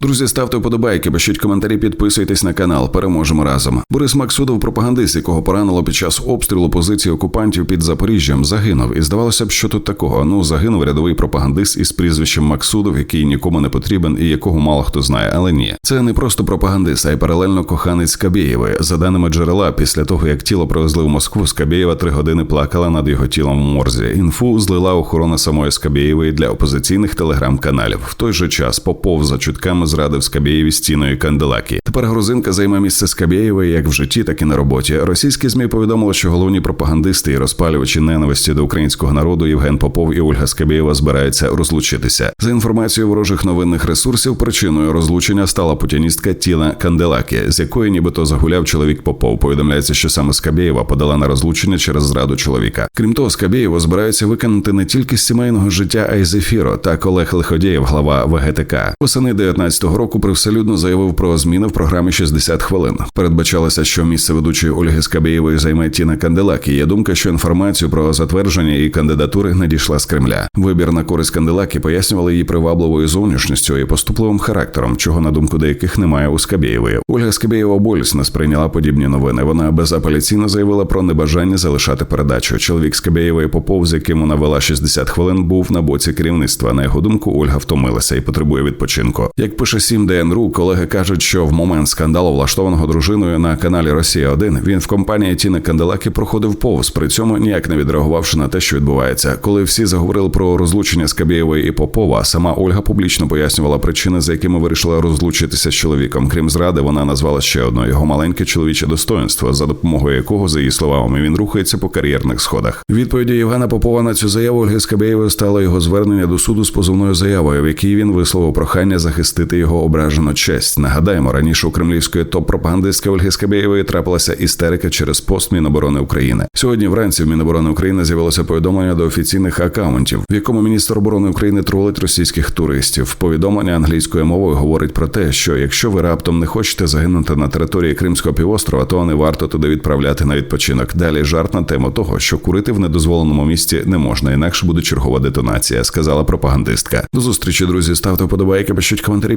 Друзі, ставте вподобайки, пишіть коментарі, підписуйтесь на канал. Переможемо разом. Борис Максудов, пропагандист, якого поранило під час обстрілу позиції окупантів під Запоріжжям, загинув. І здавалося б, що тут такого. Ну загинув рядовий пропагандист із прізвищем Максудов, який нікому не потрібен і якого мало хто знає. Але ні, це не просто пропагандист, а й паралельно коханець Скабєєвої. За даними джерела, після того як тіло привезли в Москву, Скабєєва три години плакала над його тілом в морзі. Інфу злила охорона самої Скабєєвої для опозиційних телеграм-каналів. В той же час Попов за чутками зрадив Скабєєві стіною Канделакі. Тепер грузинка займе місце Скабєєвої як в житті, так і на роботі. Російські змі повідомили, що головні пропагандисти і розпалювачі ненависті до українського народу Євген Попов і Ольга Скабєєва збираються розлучитися. За інформацією ворожих новинних ресурсів, причиною розлучення стала путіністка Тіна Канделакі, з якої нібито загуляв чоловік Попов. Повідомляється, що саме Скабєєва подала на розлучення через зраду чоловіка. Крім того, Скабєєву збираються виконати не тільки з сімейного життя, а й з ефіру. Так Олег Лиходєєв, глава ВГТК, восени 19-го року привселюдно заявив про зміни в програмі «60 хвилин. Передбачалося, що місце ведучої Ольги Скабєєвої займе Тіна Канделакі. Є думка, що інформацію про затвердження її кандидатури надійшла з Кремля. Вибір на користь Канделакі пояснювали її привабливою зовнішністю і поступливим характером, чого на думку деяких немає у Скабєєвої. Ольга Скабєєва болісно сприйняла подібні новини. Вона безапеляційно заявила про небажання залишати передачу. Чоловік Скабєєвої Попов, з яким вона вела 60 хвилин, був на боці керівництва. На його думку, Ольга втомилася і потребує відпочинку. Як пише 7 ДНРУ, колеги кажуть, що в момент скандалу, влаштованого дружиною на каналі Росія 1 він в компанії Тіни Канделаки проходив повз, при цьому ніяк не відреагувавши на те, що відбувається. Коли всі заговорили про розлучення Скабєєвої і Попова, сама Ольга публічно пояснювала причини, за якими вирішила розлучитися з чоловіком. Крім зради, вона назвала ще одне його маленьке чоловіче достоинство, за допомогою якого, за її словами, він рухається по кар'єрних сходах. Відповіді Євгена Попова на цю заяву Ольги Скабєєвої стало його звернення до суду з позовною заявою, в якій він висловив прохання захистити його ображену честь. Нагадаємо, раніше у кремлівської топ-пропагандистки Ольги Скабєєвої трапилася істерика через пост Міноборони України. Сьогодні вранці в Міноборони України з'явилося повідомлення до офіційних акаунтів, в якому міністр оборони України тролить російських туристів. Повідомлення англійською мовою говорить про те, що якщо ви раптом не хочете загинути на території Кримського півострова, то не варто туди відправляти на відпочинок. Далі жарт на тему того, що курити в недозволеному місці не можна, інакше буде чергова детонація, сказала пропагандистка. До зустрічі, друзі. Ставте вподобайки, пишіть коментарі,